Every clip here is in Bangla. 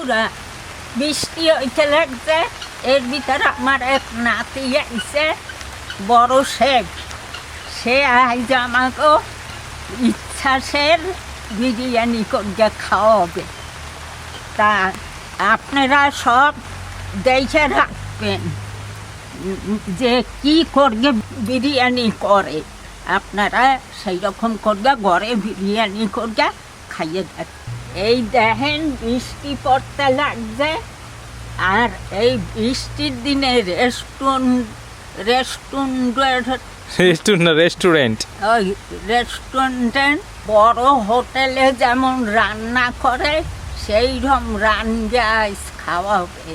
বন্ধুরা বৃষ্টি হইতে লাগছে এর ভিতরে আমার এক নাতি আইছে বড় শেখ সে আজ আমাকে ইচ্ছাসের বিরিয়ানি করে খাওয়াবে তা আপনারা সব দেখে রাখবেন যে কি করবে বিরিয়ানি করে আপনারা সেই রকম করবে ঘরে বিরিয়ানি করবে খাইয়ে দেন এই দেখেন বৃষ্টি পড়তে লাগছে। আর এই বৃষ্টির দিনে রেস্টুরেন্ট রেস্টুরেন্ট রেস্টুরেন্ট রেস্টুরেন্ট। ওই রেস্টুরেন্টে বড় হোটেলে যেমন রান্না করে সেই রকম রান্নাইস খাওয়াবে।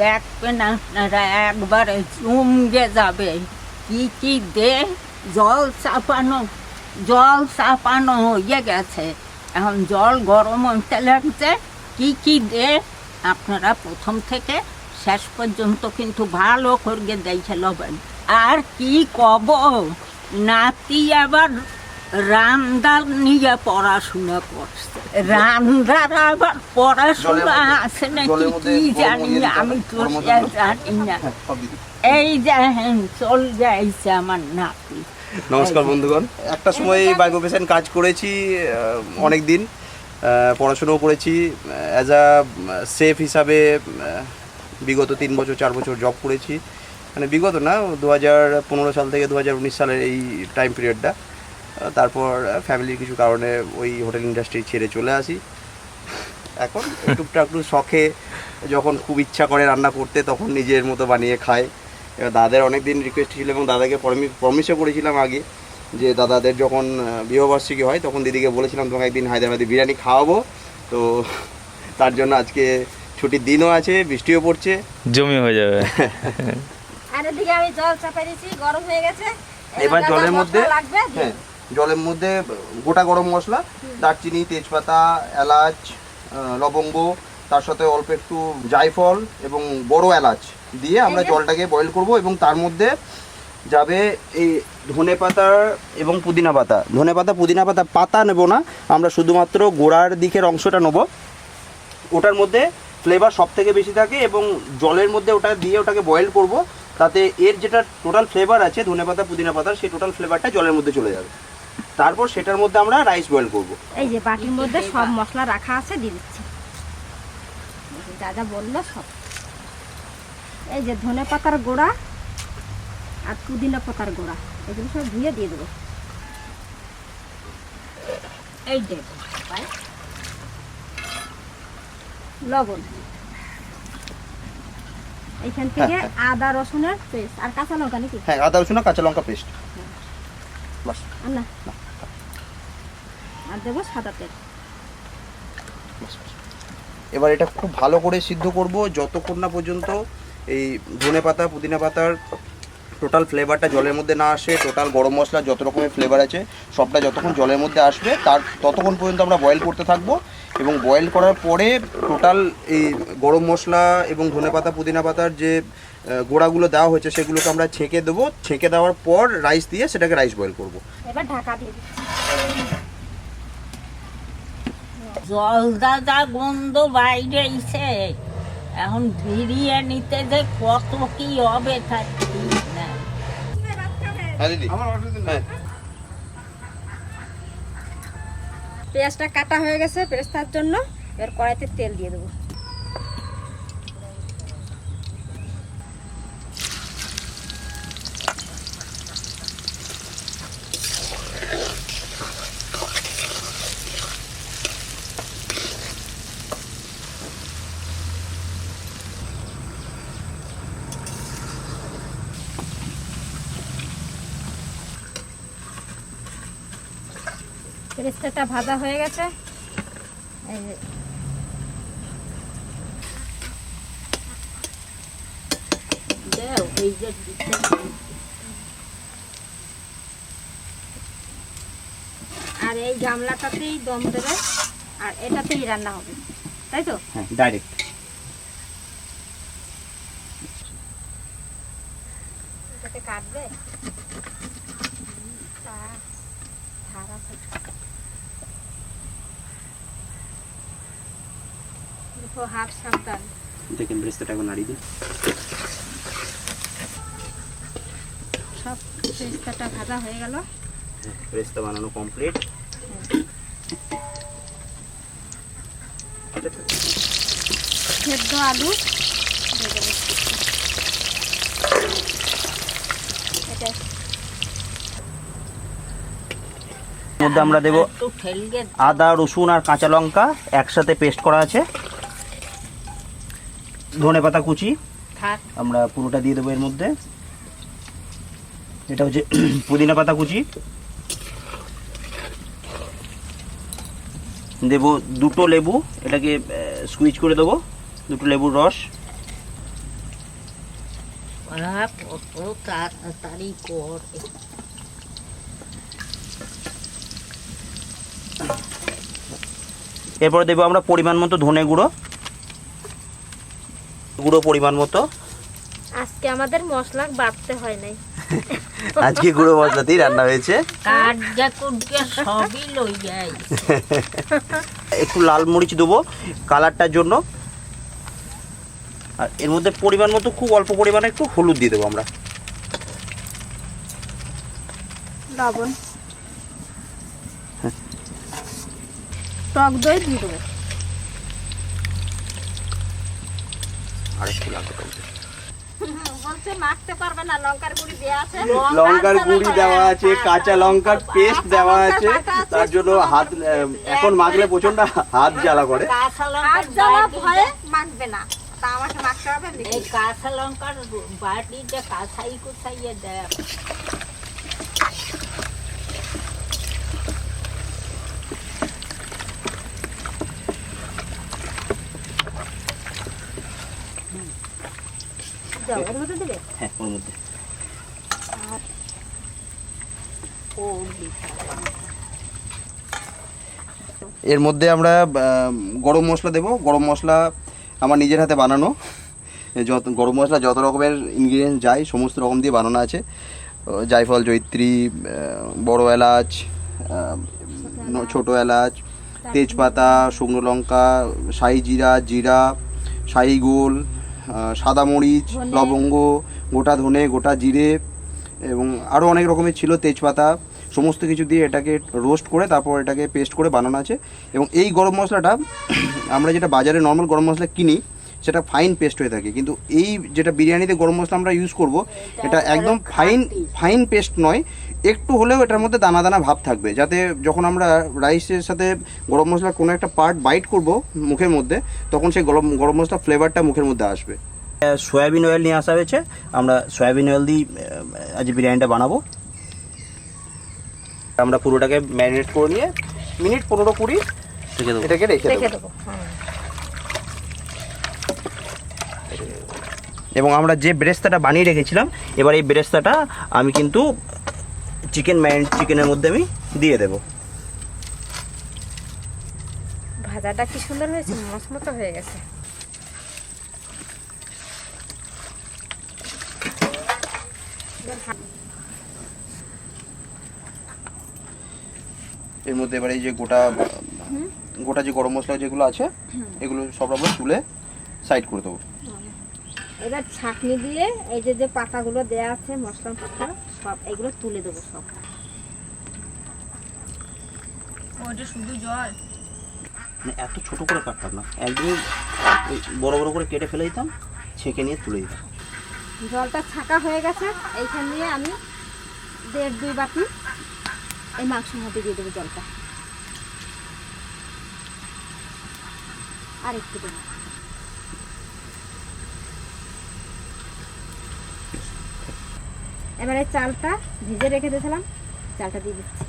দেখবেন আপনারা একবারে জমগে যাবে। কি কি দে জল চাপানো জল চাপানো হয়ে গেছে। এখন জল গরম হইতে লাগছে কি কি দে আপনারা প্রথম থেকে শেষ পর্যন্ত কিন্তু ভালো করে দেখে লবেন আর কি কব নাতি আবার রান্দার নিয়ে পড়াশোনা করছে রান্দার আবার পড়াশোনা আছে নাকি কি জানি আমি। তো। জানি না হ্যাঁ। এই দেখেন চল যাইছে আমার নাতি নমস্কার বন্ধুগণ। একটা সময় বায়োপেশন পেশেন্ট কাজ করেছি অনেক দিন পড়াশোনাও করেছি। অ্যাজ আ সেফ হিসাবে বিগত তিন বছর চার বছর জব করেছি। মানে বিগত না দু হাজার পনেরো সাল থেকে দু হাজার উনিশ সালের এই টাইম পিরিয়ডটা তারপর ফ্যামিলির কিছু কারণে ওই হোটেল ইন্ডাস্ট্রি ছেড়ে চলে আসি। এখন টুকটাক একটু শখে যখন খুব ইচ্ছা করে রান্না করতে তখন নিজের মতো বানিয়ে খায় এবার দাদার অনেক দিন রিকোয়েস্ট ছিল এবং দাদাকে প্রমিসও করেছিলাম আগে যে দাদাদের যখন বিবাহবার্ষিকী হয় তখন দিদিকে বলেছিলাম তোমাকে একদিন হায়দ্রাবাদি বিরিয়ানি খাওয়াবো। তো তার জন্য আজকে ছুটির দিনও আছে বৃষ্টিও পড়ছে। জমি হয়ে যাবে। আর এদিকে আমি জল চাপাই দিয়েছি গরম হয়ে গেছে। এবার জলের মধ্যে হ্যাঁ জলের মধ্যে গোটা গরম মশলা দারচিনি তেজপাতা এলাচ লবঙ্গ তার সাথে অল্প একটু জায়ফল এবং বড় এলাচ দিয়ে আমরা জলটাকে বয়েল করব এবং তার মধ্যে যাবে এই ধনে পাতা এবং পুদিনা পাতা। ধনে পাতা পুদিনা পাতা পাতা নেব না আমরা শুধুমাত্র গোড়ার দিকের অংশটা নেব। ওটার মধ্যে ফ্লেভার সব থেকে বেশি থাকে এবং জলের মধ্যে ওটা দিয়ে ওটাকে বয়েল করব তাতে এর যেটা টোটাল ফ্লেভার আছে ধনে পাতা পুদিনা পাতার সেই টোটাল ফ্লেভারটা জলের মধ্যে চলে যাবে। তারপর সেটার মধ্যে আমরা রাইস বয়েল করব। এই যে বাটির মধ্যে সব মশলা রাখা আছে দিয়ে দিচ্ছি। যা যা বলল সব। এই যে ধনে পাতার গোড়া আর পুদিনা পাতার গোড়া এগুলো সব ধুয়ে দিয়ে দেবো। এই দেখ লবণ। এইখান থেকে আদা রসুনের পেস্ট আর কাঁচা লঙ্কা নাকি? হ্যাঁ আদা রসুন আর কাঁচা লঙ্কা পেস্ট। বাস। আর না? আর দেবো সাদা তেল। বাস। এবার এটা খুব ভালো করে সিদ্ধ করব। যতক্ষণ না পর্যন্ত এই ধনে পাতা, পুদিনা পাতার টোটাল ফ্লেভারটা জলের মধ্যে না আসে টোটাল গরম মশলা যত রকমের ফ্লেভার আছে, সবটা যতক্ষণ জলের মধ্যে আসবে, তার ততক্ষণ পর্যন্ত আমরা বয়েল করতে থাকব। এবং বয়েল করার পরে টোটাল এই গরম মশলা এবং ধনে পাতা, পুদিনা পাতার যে গোড়াগুলো দেওয়া হয়েছে, সেগুলোকে আমরা ছেঁকে দেবো। ছেঁকে দেওয়ার পর রাইস দিয়ে সেটাকে রাইস বয়েল করব। এবার ঢাকা দিয়ে জল দাদা গন্ধ বাইরেছে এখন বিরিয়ানিতে যে কত কি হবে তার ঠিক হ্যাঁ দিদি। হ্যাঁ। পেঁয়াজটা কাটা হয়ে গেছে পেঁয়াজটার জন্য এবার কড়াইতে তেল দিয়ে দেবো। পেঁয়াজটা ভাজা হয়ে গেছে। এই যে। আর এই গামলাটাতেই দম দেবে আর এটাতেই রান্না হবে। তাই তো? হ্যাঁ ডাইরেক্ট এটাতে কাটবে? তা ধার দেখো হাত সাবধান। দেখেন এখন নাড়িয়ে দিন। সব ভাজা হয়ে গেল। ব্রেস্তা বানানো কমপ্লিট সেদ্ধ আলু। মধ্যে আমরা দেবো আদা রসুন আর কাঁচা লঙ্কা একসাথে পেস্ট করা আছে। ধনে পাতা কুচি। আমরা পুরোটা দিয়ে দেবো এর মধ্যে। এটা হচ্ছে পুদিনা পাতা কুচি। দেব দুটো লেবু এটাকে স্কুইচ করে দেবো। দুটো লেবুর রস। এরপর দেবো আমরা পরিমাণ মতো ধনে গুঁড়ো। গুঁড়ো পরিমাণ মতো? আজকে আমাদের মশলা বাড়তে হয় নাই। আজকে গুঁড়ো মশলাতেই রান্না হয়েছে। সবই লই যাই। একটু লাল মরিচ দেবো কালারটার জন্য। আর এর মধ্যে পরিমাণ মতো খুব অল্প পরিমাণে একটু হলুদ দিয়ে দেবো আমরা। লবণ। টক দই দিয়ে দেবো। আর একটু লাগবে না লঙ্কার গুঁড়ি দেওয়া আছে। লঙ্কার গুঁড়ি দেওয়া আছে কাঁচা লঙ্কার পেস্ট দেওয়া আছে তার জন্য হাত এখন মাখলে প্রচণ্ড হাত জ্বালা করে। কাঁচা লঙ্কার বাটি ভয়ে মাখবে না। তা আমাকে মাখতে হবে? এই কাঁচা লঙ্কার বাটিতে কাঁচাই কুচাইয়ে দেয়। দাও এর মধ্যে দেবে? হ্যাঁ ওর মধ্যে। এর মধ্যে আমরা গরম মশলা দেব। গরম মশলা আমার নিজের হাতে বানানো। যত গরম মশলা যত রকমের ইনগ্রিডিয়েন্টস যায় সমস্ত রকম দিয়ে বানানো আছে। জায়ফল জৈত্রী বড় এলাচ ছোট এলাচ তেজপাতা শুকনো লঙ্কা শাহি জিরা জিরা শাহি গোল সাদা মরিচ লবঙ্গ গোটা ধনে গোটা জিরে এবং আরও অনেক রকমের ছিল তেজপাতা। সমস্ত কিছু দিয়ে এটাকে রোস্ট করে তারপর এটাকে পেস্ট করে বানানো আছে এবং এই গরম মশলাটা আমরা যেটা বাজারে নর্মাল গরম মশলা কিনি সেটা ফাইন পেস্ট হয়ে থাকে। কিন্তু এই যেটা বিরিয়ানিতে গরম মশলা আমরা ইউজ করব এটা একদম ফাইন ফাইন পেস্ট নয় একটু হলেও এটার মধ্যে দানা দানা ভাব থাকবে যাতে যখন আমরা রাইসের সাথে গরম মশলার কোনো একটা পার্ট বাইট করব মুখের মধ্যে তখন সেই গরম গরম মশলা ফ্লেভারটা মুখের মধ্যে আসবে। সয়াবিন অয়েল নিয়ে আসা হয়েছে আমরা সয়াবিন অয়েল দিয়ে আজ বিরিয়ানিটা বানাবো। আমরা পুরোটাকে ম্যারিনেট করে নিয়ে মিনিট পনেরো কুড়ি এটাকে রেখে দেবো। এবং আমরা যে ব্রেস্তাটা বানিয়ে রেখেছিলাম এবার এই ব্রেস্তাটা আমি কিন্তু চিকেন ম্যারিনেট চিকেনের মধ্যে আমি দিয়ে দেবো। ভাজাটা কি সুন্দর হয়েছে? মসমতো হয়ে গেছে। এর মধ্যে এবার এই যে গোটা গোটা যে গরম মশলা যেগুলো আছে এগুলো সব আমরা তুলে সাইড করে দেবো। এবার ছাঁকনি দিয়ে এই যে যে পাতাগুলো দেয়া আছে মশলা পাতা সব এগুলো তুলে দেবো সব। ওইটা শুধু জল? মানে এত ছোট করে কাটতাম না। একদমই ওই বড় বড় করে কেটে ফেলে দিতাম ছেঁকে নিয়ে তুলে দিতাম। জলটা ছাকা হয়ে গেছে এইখান দিয়ে আমি দেড় দুই বাটি এই মাংসের মধ্যে দিয়ে দেবো জলটা। আর একটু দেবো। এবারে চালটা ভিজে রেখে দিয়েছিলাম চালটা দিয়ে দিচ্ছি।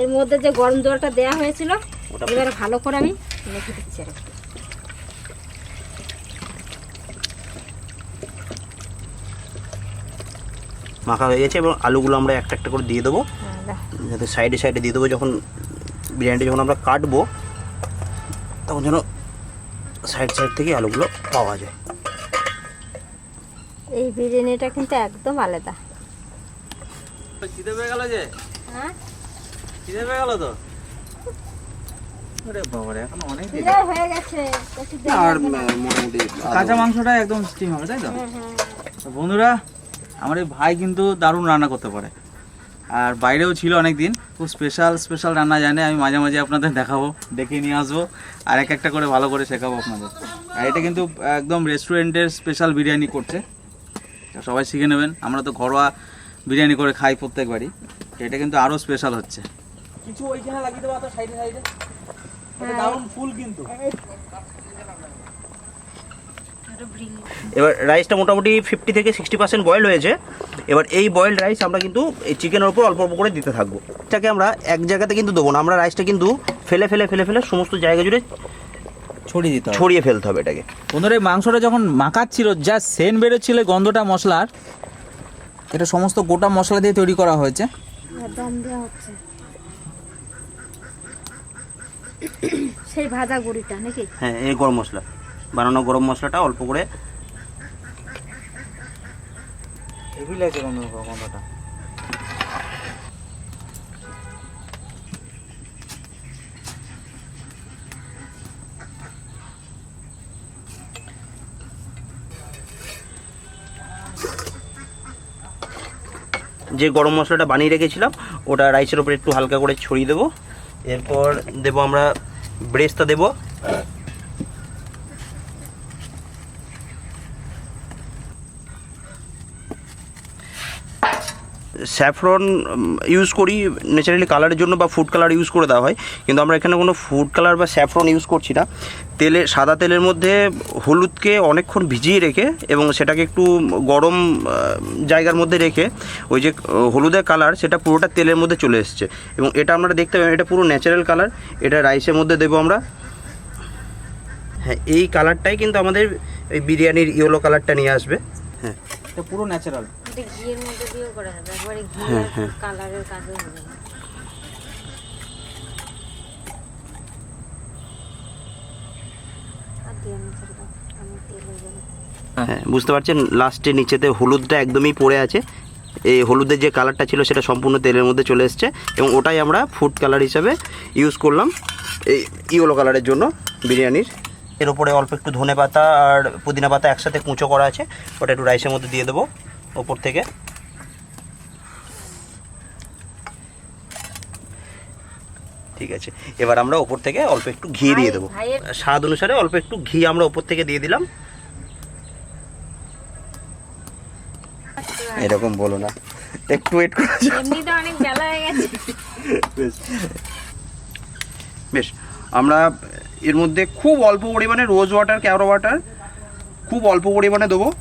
এর মধ্যে যে গরম জলটা দেয়া হয়েছিল ওটা এবারে ভালো করে আমি মেখে দিচ্ছি আর মাখা হয়ে গেছে এবং আলুগুলো আমরা একটা একটা করে দিয়ে দেবো। হ্যাঁ, যাতে সাইডে সাইডে দিয়ে দেবো যখন বিরিয়ানিটা যখন আমরা কাটবো তখন যেন সাইড সাইড থেকে আলুগুলো পাওয়া যায়। এই বিরিয়ানিটা কিন্তু একদম আলাদা। খিদে পেয়ে গেল যে? হ্যাঁ? খিদে পেয়ে গেল তো? হয়ে কাঁচা মাংসটা একদম স্টিম হবে তাই। তো বন্ধুরা আমার এই ভাই কিন্তু দারুণ রান্না করতে পারে। আর বাইরেও ছিল অনেক দিন খুব স্পেশাল স্পেশাল রান্না জানে আমি মাঝে মাঝে আপনাদের দেখাবো ডেকে নিয়ে আসব আর এক একটা করে ভালো করে শেখাবো আপনাদের। আর এটা কিন্তু একদম রেস্টুরেন্টের স্পেশাল বিরিয়ানি করছে। তা সবাই শিখে নেবেন আমরা তো ঘরোয়া বিরিয়ানি করে খাই প্রত্যেকবারই। তো এটা কিন্তু আরও স্পেশাল হচ্ছে। কিছু ওইখানে লাগিয়ে দেবো সাইডে সাইডে। দারুণ ফুল কিন্তু। এবার রাইসটা মোটামুটি ফিফটি থেকে সিক্সটি পার্সেন্ট বয়েল হয়েছে। এবার এই বয়েলড রাইস আমরা কিন্তু এই চিকেনের উপর অল্প অল্প করে দিতে থাকব। এটাকে আমরা এক জায়গাতে কিন্তু দেবো না আমরা রাইসটা কিন্তু ফেলে ফেলে ফেলে ফেলে সমস্ত জায়গা জুড়ে ছড়িয়ে দিতে হবে। ছড়িয়ে ফেলতে হবে এটাকে। বন্ধুরা এই মাংসটা যখন মাখাচ্ছিল যা সেন বেরোচ্ছিল গন্ধটা মশলার এটা সমস্ত গোটা মশলা দিয়ে তৈরি করা হয়েছে। দম দেওয়া হচ্ছে। সেই ভাজা গুড়িটা নাকি? হ্যাঁ এই গরম মশলা। বানানো গরম মশলাটা অল্প করে। যে গরম মশলাটা বানিয়ে রেখেছিলাম ওটা রাইসের উপরে একটু হালকা করে ছড়িয়ে দেবো। এরপর দেবো আমরা ব্রেস্তা দেবো। স্যাফরন ইউজ করি ন্যাচারালি কালারের জন্য বা ফুড কালার ইউজ করে দেওয়া হয়। কিন্তু আমরা এখানে কোনো ফুড কালার বা স্যাফরন ইউজ করছি না। তেলে, সাদা তেলের মধ্যে হলুদকে অনেকক্ষণ ভিজিয়ে রেখে এবং সেটাকে একটু গরম জায়গার মধ্যে রেখে ওই যে হলুদের কালার সেটা পুরোটা তেলের মধ্যে চলে এসছে। এবং এটা আমরা দেখতে পাই, এটা পুরো ন্যাচারাল কালার এটা রাইসের মধ্যে দেবো আমরা। হ্যাঁ এই কালারটাই কিন্তু আমাদের এই বিরিয়ানির ইয়েলো কালারটা নিয়ে আসবে। হ্যাঁ এটা পুরো ন্যাচারাল এটা ঘিয়ের মধ্যে দিয়েও করা যাবে একবারে ঘি হ্যাঁ, হ্যাঁ। কালারের কাজও হয়ে যাবে। হ্যাঁ। বুঝতে পারছেন? লাস্টে নিচেতে হলুদটা একদমই পড়ে আছে। এই হলুদের যে কালারটা ছিল সেটা সম্পূর্ণ তেলের মধ্যে চলে এসছে এবং ওটাই আমরা ফুড কালার হিসাবে ইউজ করলাম এই ইয়েলো কালারের জন্য বিরিয়ানির। এর উপরে অল্প একটু ধনে পাতা আর পুদিনা পাতা একসাথে কুঁচো করা আছে ওটা একটু রাইসের মধ্যে দিয়ে দেবো। ওপর থেকে। ঠিক আছে। এবার আমরা ওপর থেকে অল্প একটু ঘি দিয়ে দেবো। স্বাদ অনুসারে অল্প একটু ঘি আমরা ওপর থেকে দিয়ে দিলাম। এরকম বলো না। একটু ওয়েট করা। অনেক হয়ে গেছে। বেশ। বেশ। আমরা এর মধ্যে খুব অল্প পরিমাণে রোজ ওয়াটার ক্যারো ওয়াটার খুব অল্প পরিমাণে দেবো।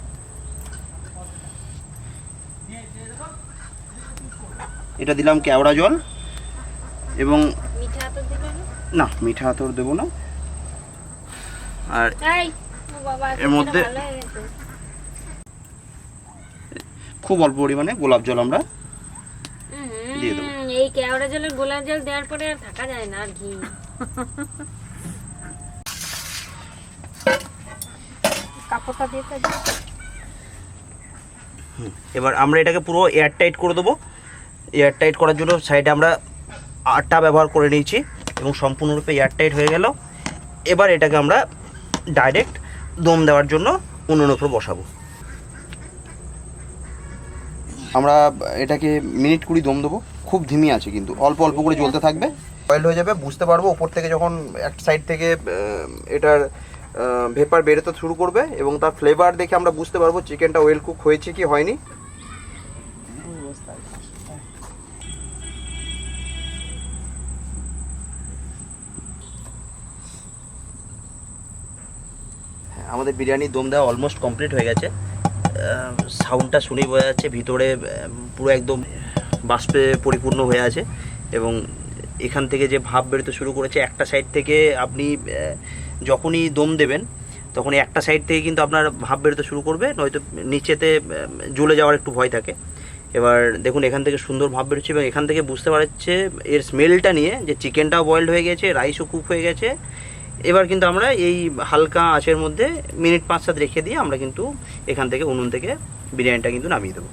এটা দিলাম কেওড়া জল এবং মিঠা তো দিবে না? মিঠা আতর দেবো না। আর এই ও বাবা এর মধ্যে- খুব অল্প পরিমাণে গোলাপ জল আমরা দিয়ে দেবো। এই কেওড়া জলের গোলাপ জল দেওয়ার পরে আর থাকা যায় না আর ঘি কাপড়টা দিয়ে এবার আমরা এটাকে পুরো এয়ার টাইট করে দেবো। এয়ার টাইট করার জন্য সাইডে আমরা আটা ব্যবহার করে নিয়েছি এবং সম্পূর্ণরূপে এয়ার টাইট হয়ে গেল। এবার এটাকে আমরা ডাইরেক্ট দম দেওয়ার জন্য উনুনের উপর বসাবো। আমরা এটাকে মিনিট কুড়ি দম দেবো। খুব ধিমি আছে কিন্তু অল্প অল্প করে জ্বলতে থাকবে। বয়েল হয়ে যাবে বুঝতে পারব ওপর থেকে যখন এক সাইড থেকে এটার ভেপার বেরোতে শুরু করবে এবং তার ফ্লেভার দেখে আমরা বুঝতে পারব চিকেনটা ওয়েল কুক হয়েছে কি হয়নি। আমাদের বিরিয়ানির দম দেওয়া অলমোস্ট কমপ্লিট হয়ে গেছে। সাউন্ডটা শুনেই বোঝা যাচ্ছে ভিতরে পুরো একদম বাষ্পে পরিপূর্ণ হয়ে আছে এবং এখান থেকে যে ভাব বেরোতে শুরু করেছে, একটা সাইড থেকে আপনি যখনই দম দেবেন, তখন একটা সাইড থেকে কিন্তু আপনার ভাব বেরোতে শুরু করবে, নয়তো নিচেতে জ্বলে যাওয়ার একটু ভয় থাকে। এবার দেখুন এখান থেকে সুন্দর ভাব বেরোচ্ছে এবং এখান থেকে বুঝতে পারছে এর স্মেলটা নিয়ে যে চিকেনটাও বয়েলড হয়ে গেছে রাইসও কুক হয়ে গেছে এবার কিন্তু আমরা এই হালকা আঁচের মধ্যে মিনিট পাঁচ সাত রেখে দিয়ে আমরা কিন্তু এখান থেকে উনুন থেকে বিরিয়ানিটা কিন্তু নামিয়ে দেবো।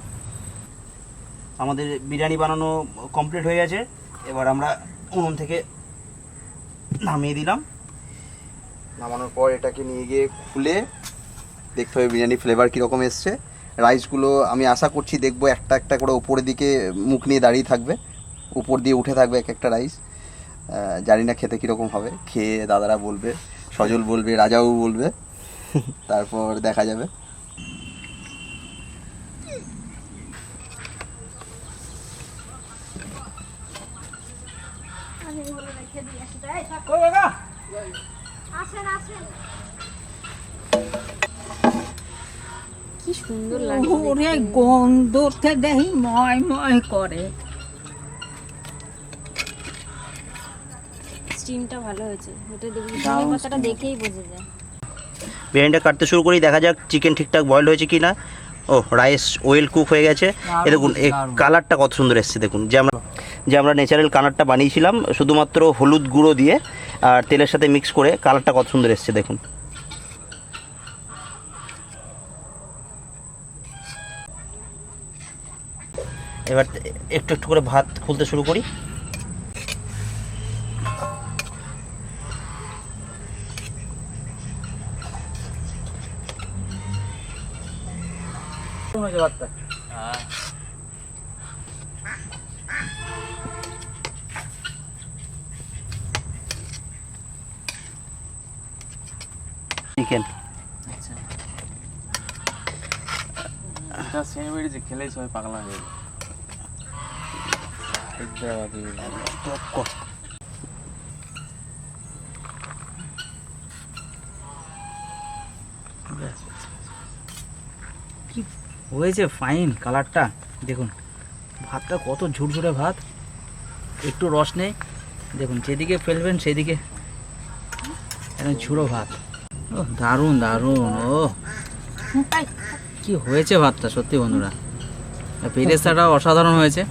আমাদের বিরিয়ানি বানানো কমপ্লিট হয়ে গেছে। এবার আমরা উনুন থেকে নামিয়ে দিলাম। নামানোর পর এটাকে নিয়ে গিয়ে খুলে দেখতে হবে বিরিয়ানি ফ্লেভার কীরকম এসছে। রাইসগুলো আমি আশা করছি দেখব একটা একটা করে উপরের দিকে মুখ নিয়ে দাঁড়িয়ে থাকবে। উপর দিয়ে উঠে থাকবে এক একটা রাইস জানি না খেতে কীরকম হবে। খেয়ে দাদারা বলবে সজল বলবে রাজাও বলবে। তারপর দেখা যাবে। কি সুন্দর লাগে ওরে গন্ধতে দেখি ময় ময় করে। স্টিমটা ভালো হয়েছে। এটা দেখবি ধনে পাতাটা দেখেই বোঝা যায়। বিরিয়ানিটা কাটতে শুরু করি দেখা যাক চিকেন ঠিকঠাক বয়েল হয়েছে কি না ও রাইস ওয়েল কুক হয়ে গেছে। এ দেখুন এই কালারটা কত সুন্দর এসছে দেখুন। যে আমরা যে আমরা ন্যাচারাল কালারটা বানিয়েছিলাম শুধুমাত্র হলুদ গুঁড়ো দিয়ে আর তেলের সাথে মিক্স করে কালারটা কত সুন্দর এসছে দেখুন। এবার একটু একটু করে ভাত খুলতে শুরু করি। চিকেন আচ্ছা এটা সেম বেরিয়েছে খেলেই সবাই পাগলা হয়ে যাবে হায়দ্রাবাদি কি হয়েছে ফাইন কালারটা দেখুন ভাতটা কত ঝুরঝুরে ভাত। একটু রস নেই। দেখুন যেদিকে ফেলবেন সেদিকে ঝুড়ো ভাত। ও দারুণ দারুণ ও কি হয়েছে ভাতটা সত্যি বন্ধুরা? পেরেস্তাটাও অসাধারণ হয়েছে।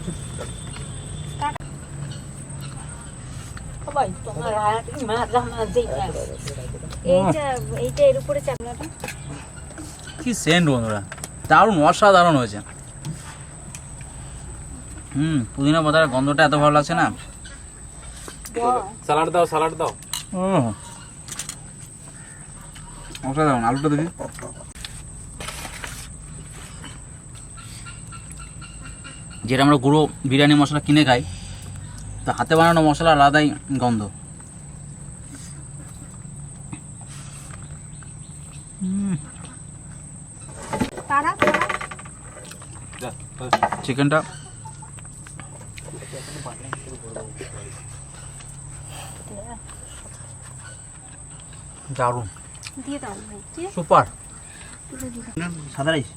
কি সেন্ট বন্ধুরা। দারুণ অসাধারণ হয়েছে। হুম পুদিনা পাতার গন্ধটা এত ভালো লাগছে না? স্যালাড দাও স্যালাড দাও। ও অসাধারণ আলুটা দেখি। যেটা আমরা গুঁড়ো বিরিয়ানি মশলা কিনে খাই তো হাতে বানানো মশলা আলাদাই গন্ধ তারা তারা চিকেনটা। দারুণ। দিয়ে দাও ভাই দিয়ে সুপার। সাদা রাইস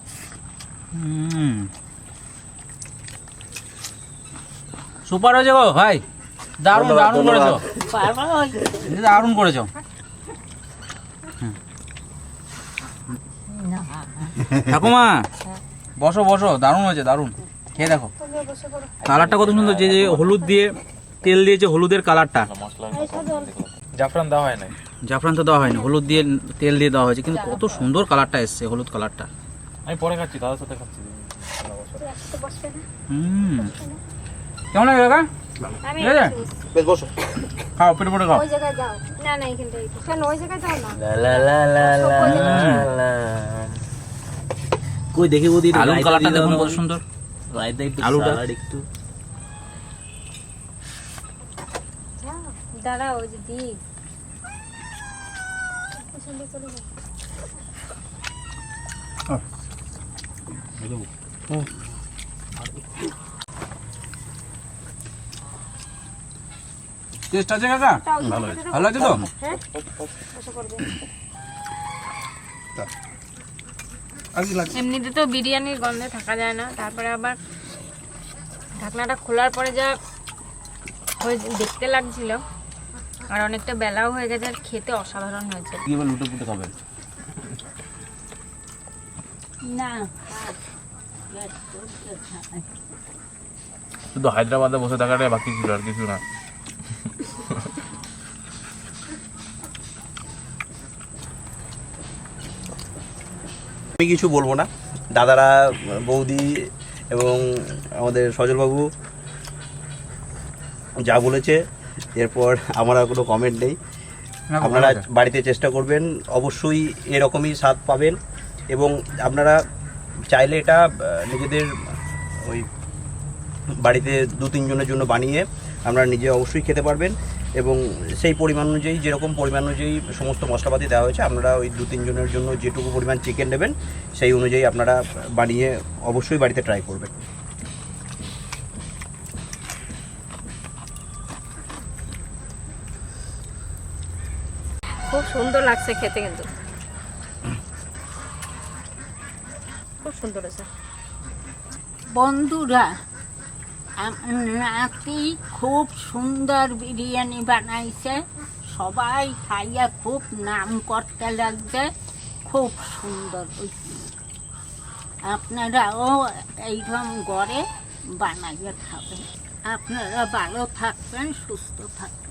হুম। সুপার হয়েছে গো ভাই। দারুণ দারুণ করেছ। দারুণ করেছ। ঠাকুমা বসো বসো দারুণ হয়েছে দারুণ। খেয়ে দেখো। কালারটা কত সুন্দর যে যে হলুদ দিয়ে তেল দিয়েছে হলুদের কালারটা। মশলা জাফরান দেওয়া হয় নাই। জাফরান তো দেওয়া হয়নি হলুদ দিয়ে তেল দিয়ে দেওয়া হয়েছে কিন্তু কত সুন্দর কালারটা এসছে হলুদ কালারটা। আমি পরে খাচ্ছি দাদার সাথে খাচ্ছি। হুম। কেমন লাগে কাকা? আছে? বেশ বসো। খাও পেটে পেটে খাও। ওই জায়গায় যাও। না না এখানটাই কেন ওই জায়গায় যাও না। কই দেখি বদি আলুর কালারটা দেখুন কত সুন্দর রায়তা একটু আলুটা। একটু দাঁড়া ওই টেস্ট আছে কাকা? ভালো হয়েছে। ভালো আছে তো? এমনিতে তো বিরিয়ানির গন্ধে থাকা যায় না তারপরে আবার ঢাকনাটা খোলার পরে যা হয়ে দেখতে লাগছিল আর অনেকটা বেলাও হয়ে গেছে আর খেতে অসাধারণ হয়েছে। কি এবার লুটে পুটে খাবে? না। শুধু হায়দ্রাবাদে বসে থাকাটাই বাকি ছিল আর কিছু না। আমি কিছু বলব না। দাদারা বৌদি এবং আমাদের সজলবাবু যা বলেছে এরপর আমার আর কোনো কমেন্ট নেই। আপনারা বাড়িতে চেষ্টা করবেন অবশ্যই এরকমই স্বাদ পাবেন এবং আপনারা চাইলে এটা নিজেদের ওই বাড়িতে দু তিনজনের জন্য বানিয়ে আপনারা নিজে অবশ্যই খেতে পারবেন। এবং সেই পরিমাণ অনুযায়ী যেরকম পরিমাণ অনুযায়ী সমস্ত মশলাপাতি দেওয়া হয়েছে আপনারা ওই দু তিনজনের জন্য যেটুকু পরিমাণ চিকেন নেবেন সেই অনুযায়ী আপনারা বানিয়ে অবশ্যই বাড়িতে ট্রাই করবেন। খুব সুন্দর লাগছে খেতে কিন্তু। খুব সুন্দর আছে বন্ধুরা নাতি খুব সুন্দর বিরিয়ানি বানাইছে। সবাই খাইয়া খুব নাম করতে লাগছে। খুব সুন্দর আপনারাও এইরকম গড়ে বানাইয়া খাবেন। আপনারা ভালো থাকবেন, সুস্থ থাকবেন।